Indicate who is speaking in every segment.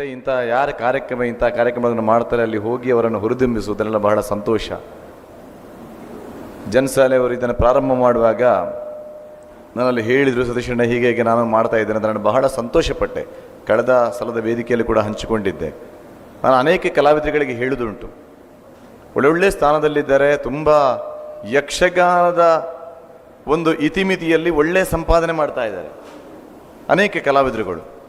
Speaker 1: ಮತ್ತೆ ಇಂಥ ಯಾರ ಕಾರ್ಯಕ್ರಮ, ಇಂಥ ಕಾರ್ಯಕ್ರಮಗಳನ್ನು ಮಾಡ್ತಾರೆ, ಅಲ್ಲಿ ಹೋಗಿ ಅವರನ್ನು ಹುರಿದುಂಬಿಸುವುದನ್ನೆಲ್ಲ ಬಹಳ ಸಂತೋಷ. ಜನಸಾಲೆಯವರು ಇದನ್ನು ಪ್ರಾರಂಭ ಮಾಡುವಾಗ ನನ್ನಲ್ಲಿ ಹೇಳಿದರು, ಸತೀಶಣ್ಣ, ಹೀಗೆ ಹೀಗೆ ನಾನು ಮಾಡ್ತಾ ಇದ್ದೇನೆ ಅಂತ ನಾನು ಬಹಳ ಸಂತೋಷಪಟ್ಟೆ. ಕಳೆದ ಸಲದ ವೇದಿಕೆಯಲ್ಲಿ ಕೂಡ ಹಂಚಿಕೊಂಡಿದ್ದೆ. ನಾನು ಅನೇಕ ಕಲಾವಿದರುಗಳಿಗೆ ಹೇಳಿದುಂಟು ಒಳ್ಳೊಳ್ಳೆ ಸ್ಥಾನದಲ್ಲಿದ್ದಾರೆ ತುಂಬ ಯಕ್ಷಗಾನದ ಒಂದು ಇತಿಮಿತಿಯಲ್ಲಿ ಒಳ್ಳೆ ಸಂಪಾದನೆ ಮಾಡ್ತಾ ಇದ್ದಾರೆ ಅನೇಕ ಕಲಾವಿದರುಗಳು.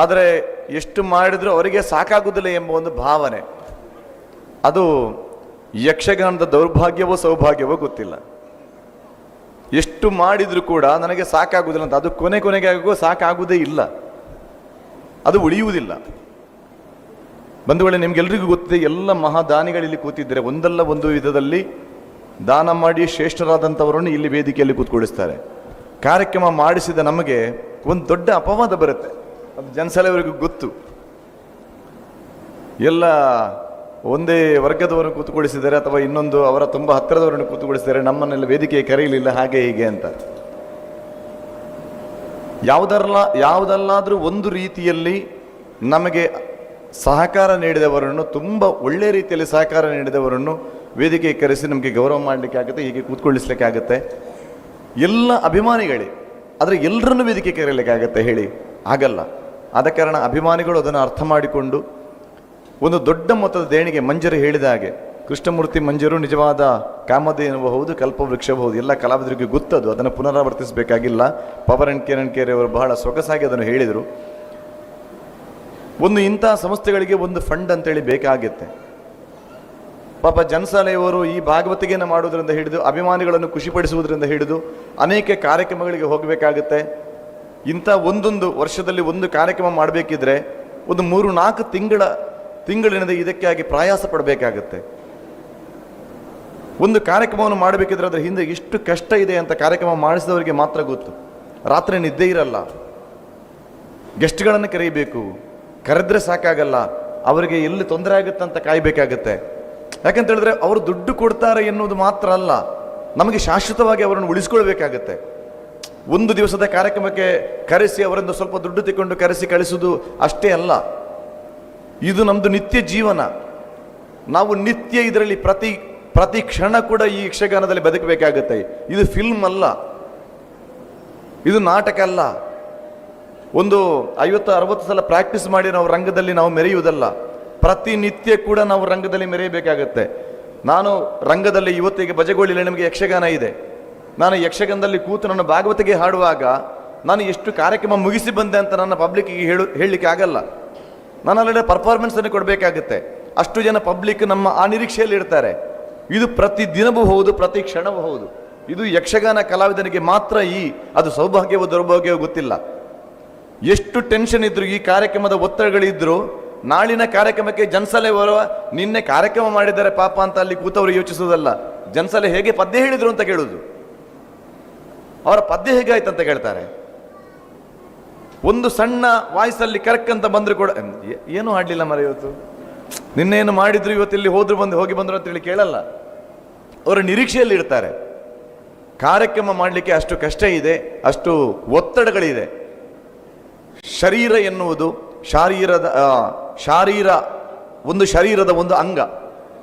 Speaker 1: ಆದರೆ ಎಷ್ಟು ಮಾಡಿದರೂ ಅವರಿಗೆ ಸಾಕಾಗುವುದಿಲ್ಲ ಎಂಬ ಒಂದು ಭಾವನೆ. ಅದು ಯಕ್ಷಗಾನದ ದೌರ್ಭಾಗ್ಯವೋ ಸೌಭಾಗ್ಯವೋ ಗೊತ್ತಿಲ್ಲ. ಎಷ್ಟು ಮಾಡಿದರೂ ಕೂಡ ನನಗೆ ಸಾಕಾಗುವುದಿಲ್ಲ ಅಂತ. ಅದು ಕೊನೆ ಕೊನೆಗೆ ಆಗೋ ಸಾಕಾಗುವುದೇ ಇಲ್ಲ. ಅದು ಉಳಿಯುವುದಿಲ್ಲ. ಬಂಧುಗಳೇ ನಿಮಗೆಲ್ಲರಿಗೂ ಗೊತ್ತಿದೆ, ಎಲ್ಲ ಮಹಾದಾನಿಗಳಲ್ಲಿ ಕೂತಿದ್ದರೆ. ಒಂದಲ್ಲ ಒಂದು ವಿಧದಲ್ಲಿ ದಾನ ಮಾಡಿ ಶ್ರೇಷ್ಠರಾದಂಥವರನ್ನು ಇಲ್ಲಿ ವೇದಿಕೆಯಲ್ಲಿ ಕೂತ್ಕೊಳಿಸ್ತಾರೆ. ಕಾರ್ಯಕ್ರಮ ಮಾಡಿಸಿದ ನಮಗೆ ಒಂದು ದೊಡ್ಡ ಅಪವಾದ ಬರುತ್ತೆ. ಅದು ಜನಸಲೆಯವರಿಗೂ ಗೊತ್ತು. ಎಲ್ಲ ಒಂದೇ ವರ್ಗದವರನ್ನು ಕೂತುಕೊಳಿಸಿದ್ದಾರೆ ಅಥವಾ ಇನ್ನೊಂದು ಅವರ ತುಂಬ ಹತ್ತಿರದವರನ್ನು ಕೂತುಕೊಳಿಸಿದ್ದಾರೆ ನಮ್ಮನ್ನೆಲ್ಲ ವೇದಿಕೆ ಕರೆಯಲಿಲ್ಲ, ಹಾಗೆ ಹೀಗೆ ಅಂತ. ಯಾವುದಲ್ಲ, ಯಾವುದಲ್ಲಾದರೂ ಒಂದು ರೀತಿಯಲ್ಲಿ ನಮಗೆ ಸಹಕಾರ ನೀಡಿದವರನ್ನು, ತುಂಬ ಒಳ್ಳೆ ರೀತಿಯಲ್ಲಿ ಸಹಕಾರ ನೀಡಿದವರನ್ನು ವೇದಿಕೆಗೆ ಕರೆಸಿ ನಮಗೆ ಗೌರವ ಮಾಡಲಿಕ್ಕೆ ಆಗುತ್ತೆ, ಹೀಗೆ ಕೂತ್ಕೊಳ್ಳಿಸ್ಲಿಕ್ಕೆ ಆಗುತ್ತೆ. ಎಲ್ಲ ಅಭಿಮಾನಿಗಳೇ, ಆದರೆ ಎಲ್ಲರನ್ನು ವೇದಿಕೆ ಕರೆಯಲಿಕ್ಕೆ ಆಗುತ್ತೆ ಹೇಳಿ, ಆಗಲ್ಲ. ಆದ ಕಾರಣ ಅಭಿಮಾನಿಗಳು ಅದನ್ನು ಅರ್ಥ ಮಾಡಿಕೊಂಡು ಒಂದು ದೊಡ್ಡ ಮೊತ್ತದ ದೇಣಿಗೆ ಮಂಜರು ಹೇಳಿದ ಹಾಗೆ, ಕೃಷ್ಣಮೂರ್ತಿ ಮಂಜರು ನಿಜವಾದ ಕಾಮಧೇನುವ ಹೌದು ಕಲ್ಪವೃಕ್ಷ ಹೌದು ಎಲ್ಲ ಕಲಾವಿದರಿಗೆ ಗೊತ್ತದು, ಅದನ್ನು ಪುನರಾವರ್ತಿಸಬೇಕಾಗಿಲ್ಲ. ಪವರ್ ಅಂಡ್ ಕಿರಣ್ ಕೇರಿ ಅವರು ಬಹಳ ಸೊಗಸಾಗಿ ಅದನ್ನು ಹೇಳಿದರು. ಒಂದು ಇಂಥ ಸಂಸ್ಥೆಗಳಿಗೆ ಒಂದು ಫಂಡ್ ಅಂತೇಳಿ ಬೇಕಾಗುತ್ತೆ. ಪಾಪ ಜನಸಾಲೆಯವರು ಈ ಭಾಗವತಿಗೆಯನ್ನು ಮಾಡುವುದರಿಂದ ಹಿಡಿದು, ಅಭಿಮಾನಿಗಳನ್ನು ಖುಷಿಪಡಿಸುವುದರಿಂದ ಹಿಡಿದು, ಅನೇಕ ಕಾರ್ಯಕ್ರಮಗಳಿಗೆ ಹೋಗಬೇಕಾಗುತ್ತೆ. ಇಂಥ ಒಂದೊಂದು ವರ್ಷದಲ್ಲಿ ಒಂದು ಕಾರ್ಯಕ್ರಮ ಮಾಡಬೇಕಿದ್ರೆ ಒಂದು ಮೂರು ನಾಲ್ಕು ತಿಂಗಳ ತಿಂಗಳಿನಿಂದ ಇದಕ್ಕಾಗಿ ಪ್ರಯಾಸ ಪಡಬೇಕಾಗತ್ತೆ. ಒಂದು ಕಾರ್ಯಕ್ರಮವನ್ನು ಮಾಡಬೇಕಿದ್ರೆ ಅದರ ಹಿಂದೆ ಎಷ್ಟು ಕಷ್ಟ ಇದೆ ಅಂತ ಕಾರ್ಯಕ್ರಮ ಮಾಡಿಸಿದವರಿಗೆ ಮಾತ್ರ ಗೊತ್ತು. ರಾತ್ರಿ ನಿದ್ದೆ ಇರಲ್ಲ. ಗೆಸ್ಟ್ಗಳನ್ನು ಕರೆಯಬೇಕು ಕರೆದ್ರೆ ಸಾಕಾಗಲ್ಲ. ಅವರಿಗೆ ಎಲ್ಲಿ ತೊಂದರೆ ಆಗುತ್ತೆ ಅಂತ ಕಾಯಬೇಕಾಗುತ್ತೆ. ಯಾಕಂತ ಹೇಳಿದ್ರೆ ಅವರು ದುಡ್ಡು ಕೊಡ್ತಾರೆ ಎನ್ನುವುದು ಮಾತ್ರ ಅಲ್ಲ. ನಮಗೆ ಶಾಶ್ವತವಾಗಿ ಅವರನ್ನು ಉಳಿಸ್ಕೊಳ್ಬೇಕಾಗತ್ತೆ. ಒಂದು ದಿವಸದ ಕಾರ್ಯಕ್ರಮಕ್ಕೆ ಕರೆಸಿ ಅವರನ್ನು ಸ್ವಲ್ಪ ದುಡ್ಡು ತಿಕೊಂಡು ಕರೆಸಿ ಕಳಿಸುವುದು ಅಷ್ಟೇ ಅಲ್ಲ. ಇದು ನಮ್ಮದು ನಿತ್ಯ ಜೀವನ. ನಾವು ನಿತ್ಯ ಇದರಲ್ಲಿ ಪ್ರತಿ ಪ್ರತಿ ಕ್ಷಣ ಕೂಡ ಈ ಯಕ್ಷಗಾನದಲ್ಲಿ ಬದುಕಬೇಕಾಗುತ್ತೆ. ಇದು ಫಿಲ್ಮ್ ಅಲ್ಲ. ಇದು ನಾಟಕ ಅಲ್ಲ. ಒಂದು ಐವತ್ತು, ಅರವತ್ತು ಸಲ ಪ್ರಾಕ್ಟೀಸ್ ಮಾಡಿ ನಾವು ರಂಗದಲ್ಲಿ ನಾವು ಮೆರೆಯುವುದಲ್ಲ. ಪ್ರತಿನಿತ್ಯ ಕೂಡ ನಾವು ರಂಗದಲ್ಲಿ ಮೆರೆಯಬೇಕಾಗುತ್ತೆ. ನಾನು ರಂಗದಲ್ಲಿ ಇವತ್ತಿಗೆ ಬಜಗೋಳಿಲಿ ನಮಗೆ ಯಕ್ಷಗಾನ ಇದೆ. ನಾನು ಯಕ್ಷಗಾನದಲ್ಲಿ ಕೂತು ನನ್ನ ಭಾಗವತಿಗೆ ಹಾಡುವಾಗ ನಾನು ಎಷ್ಟು ಕಾರ್ಯಕ್ರಮ ಮುಗಿಸಿ ಬಂದೆ ಅಂತ ನನ್ನ ಪಬ್ಲಿಕ್ಕಿಗೆ ಹೇಳು, ಹೇಳಲಿಕ್ಕೆ ಆಗಲ್ಲ. ನಾನು ಅಲ್ಲಿ ಪರ್ಫಾರ್ಮೆನ್ಸನ್ನು ಕೊಡಬೇಕಾಗುತ್ತೆ. ಅಷ್ಟು ಜನ ಪಬ್ಲಿಕ್ ನಮ್ಮ ಆ ನಿರೀಕ್ಷೆಯಲ್ಲಿ ಇರ್ತಾರೆ. ಇದು ಪ್ರತಿ ದಿನವೂ ಹೌದು, ಪ್ರತಿ ಕ್ಷಣವೂ ಹೌದು. ಇದು ಯಕ್ಷಗಾನ ಕಲಾವಿದನಿಗೆ ಮಾತ್ರ ಈ, ಅದು ಸೌಭಾಗ್ಯವೋ ದುರ್ಭಾಗ್ಯವೋ ಗೊತ್ತಿಲ್ಲ. ಎಷ್ಟು ಟೆನ್ಷನ್ ಇದ್ರು, ಈ ಕಾರ್ಯಕ್ರಮದ ಒತ್ತಡಗಳಿದ್ರು, ನಾಳಿನ ಕಾರ್ಯಕ್ರಮಕ್ಕೆ ಜನ್ಸಲೆ ಬರುವ, ನಿನ್ನೆ ಕಾರ್ಯಕ್ರಮ ಮಾಡಿದ್ದಾರೆ ಪಾಪ ಅಂತ ಅಲ್ಲಿ ಕೂತವರು ಯೋಚಿಸುವುದಲ್ಲ. ಜನ್ಸಲೆ ಹೇಗೆ ಪದ್ಯ ಹೇಳಿದ್ರು ಅಂತ ಕೇಳುದು. ಅವರ ಪದ್ಯ ಹೇಗಾಯ್ತು ಅಂತ ಕೇಳ್ತಾರೆ ಒಂದು ಸಣ್ಣ ವಾಯ್ಸಲ್ಲಿ ಕರೆಕ್ಟ್ ಅಂತ ಬಂದ್ರು ಕೂಡ ಏನು ಹಾಡ್ಲಿಲ್ಲ ಮರ ಇವತ್ತು. ನಿನ್ನೇನು ಮಾಡಿದ್ರು ಇವತ್ತು ಇಲ್ಲಿ ಹೋದ್ರು ಬಂದು ಹೋಗಿ ಬಂದ್ರು ಅಂತ ಹೇಳಿ ಕೇಳಲ್ಲ. ಅವರ ನಿರೀಕ್ಷೆಯಲ್ಲಿ ಇರ್ತಾರೆ. ಕಾರ್ಯಕ್ರಮ ಮಾಡಲಿಕ್ಕೆ ಅಷ್ಟು ಕಷ್ಟ ಇದೆ, ಅಷ್ಟು ಒತ್ತಡಗಳಿದೆ. ಶರೀರ ಎನ್ನುವುದು ಶಾರೀರದ ಶಾರೀರ, ಒಂದು ಶರೀರದ ಒಂದು ಅಂಗ.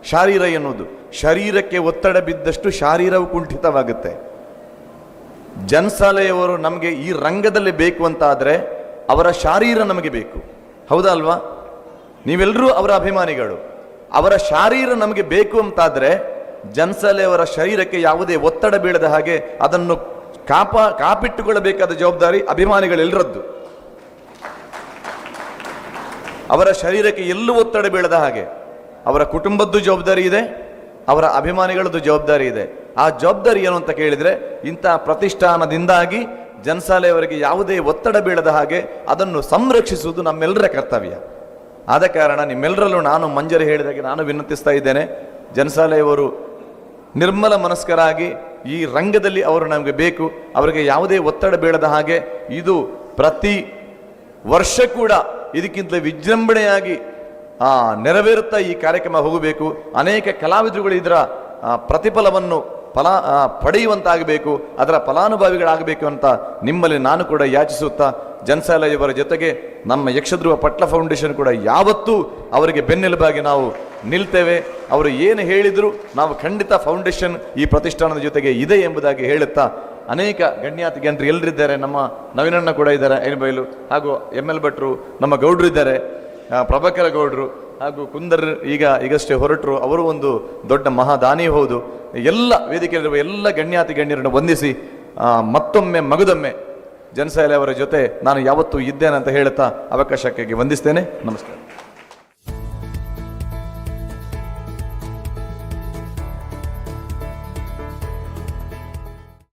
Speaker 1: ಶಾರೀರ ಎನ್ನುವುದು. ಶರೀರಕ್ಕೆ ಒತ್ತಡ ಬಿದ್ದಷ್ಟು ಶಾರೀರವು ಕುಂಠಿತವಾಗುತ್ತೆ. ಜನಸಾಲೆಯವರು ನಮಗೆ ಈ ರಂಗದಲ್ಲಿ ಬೇಕು ಅಂತ ಆದರೆ ಅವರ ಶಾರೀರ ನಮಗೆ ಬೇಕು. ಹೌದಾ ಅಲ್ವಾ? ನೀವೆಲ್ಲರೂ ಅವರ ಅಭಿಮಾನಿಗಳು. ಅವರ ಶಾರೀರ ನಮಗೆ ಬೇಕು ಅಂತಾದರೆ ಜನ್ಸಾಲೆಯವರ ಶರೀರಕ್ಕೆ ಯಾವುದೇ ಒತ್ತಡ ಬೀಳದ ಹಾಗೆ ಅದನ್ನು ಕಾಪ, ಕಾಪಿಟ್ಟುಕೊಳ್ಳಬೇಕಾದ ಜವಾಬ್ದಾರಿ ಅಭಿಮಾನಿಗಳೆಲ್ಲರದ್ದು ಅವರ ಶರೀರಕ್ಕೆ ಎಲ್ಲೂ ಒತ್ತಡ ಬೀಳದ ಹಾಗೆ ಅವರ ಕುಟುಂಬದ್ದು ಜವಾಬ್ದಾರಿ ಇದೆ, ಅವರ ಅಭಿಮಾನಿಗಳದ್ದು ಜವಾಬ್ದಾರಿ ಇದೆ. ಆ ಜವಾಬ್ದಾರಿ ಏನು ಅಂತ ಕೇಳಿದರೆ ಇಂಥ ಪ್ರತಿಷ್ಠಾನದಿಂದಾಗಿ ಜನಸಾಲೆಯವರಿಗೆ ಯಾವುದೇ ಒತ್ತಡ ಬೀಳದ ಹಾಗೆ ಅದನ್ನು ಸಂರಕ್ಷಿಸುವುದು ನಮ್ಮೆಲ್ಲರ ಕರ್ತವ್ಯ. ಆದ ಕಾರಣ ನಿಮ್ಮೆಲ್ಲರಲ್ಲೂ ನಾನು ಮಂಜರಿ ಹೇಳಿದಾಗೆ ನಾನು ವಿನಂತಿಸ್ತಾ ಇದ್ದೇನೆ, ಜನಸಾಲೆಯವರು ನಿರ್ಮಲ ಮನಸ್ಕರಾಗಿ ಈ ರಂಗದಲ್ಲಿ ಅವರು ನಮಗೆ ಬೇಕು, ಅವರಿಗೆ ಯಾವುದೇ ಒತ್ತಡ ಬೀಳದ ಹಾಗೆ ಇದು ಪ್ರತಿ ವರ್ಷ ಕೂಡ ಇದಕ್ಕಿಂತ ವಿಜೃಂಭಣೆಯಾಗಿ ನೆರವೇರುತ್ತಾ ಈ ಕಾರ್ಯಕ್ರಮ ಹೋಗಬೇಕು. ಅನೇಕ ಕಲಾವಿದರುಗಳು ಇದರ ಪ್ರತಿಫಲವನ್ನು ಫಲ ಪಡೆಯುವಂತಾಗಬೇಕು, ಅದರ ಫಲಾನುಭವಿಗಳಾಗಬೇಕು ಅಂತ ನಿಮ್ಮಲ್ಲಿ ನಾನು ಕೂಡ ಯಾಚಿಸುತ್ತಾ ಜನಸಾಲಯವರ ಜೊತೆಗೆ ನಮ್ಮ ಯಕ್ಷಧ್ರುವ ಪಟ್ಲ ಫೌಂಡೇಶನ್ ಕೂಡ ಯಾವತ್ತೂ ಅವರಿಗೆ ಬೆನ್ನೆಲುಬಾಗಿ ನಾವು ನಿಲ್ತೇವೆ. ಅವರು ಏನು ಹೇಳಿದರೂ ನಾವು ಖಂಡಿತ ಫೌಂಡೇಶನ್ ಈ ಪ್ರತಿಷ್ಠಾನದ ಜೊತೆಗೆ ಇದೆ ಎಂಬುದಾಗಿ ಹೇಳುತ್ತಾ, ಅನೇಕ ಗಣ್ಯಾತಿ ಗಣ್ಯರು ಎಲ್ಲರಿದ್ದಾರೆ, ನಮ್ಮ ನವೀನಣ್ಣ ಕೂಡ ಇದ್ದಾರೆ ಐನಬೈಲು ಹಾಗೂ ಎಂ ಎಲ್ ಭಟ್ರು, ನಮ್ಮ ಗೌಡ್ರು ಇದ್ದಾರೆ ಪ್ರಭಾಕರ ಗೌಡ್ರು ಹಾಗೂ ಕುಂದರ್ ಈಗ ಈಗಷ್ಟೇ ಹೊರಟರು, ಅವರು ಒಂದು ದೊಡ್ಡ ಮಹಾದಾನಿ ಹೌದು. ಎಲ್ಲ ವೇದಿಕೆಯಲ್ಲಿರುವ ಎಲ್ಲ ಗಣ್ಯಾತಿ ಗಣ್ಯರನ್ನು ವಂದಿಸಿ ಮತ್ತೊಮ್ಮೆ ಮಗದೊಮ್ಮೆ ಜನಸಾಲೆ ಅವರ ಜೊತೆ ನಾನು ಯಾವತ್ತೂ ಇದ್ದೇನೆ ಅಂತ ಹೇಳುತ್ತಾ ಅವಕಾಶಕ್ಕಾಗಿ ವಂದಿಸ್ತೇನೆ. ನಮಸ್ಕಾರ.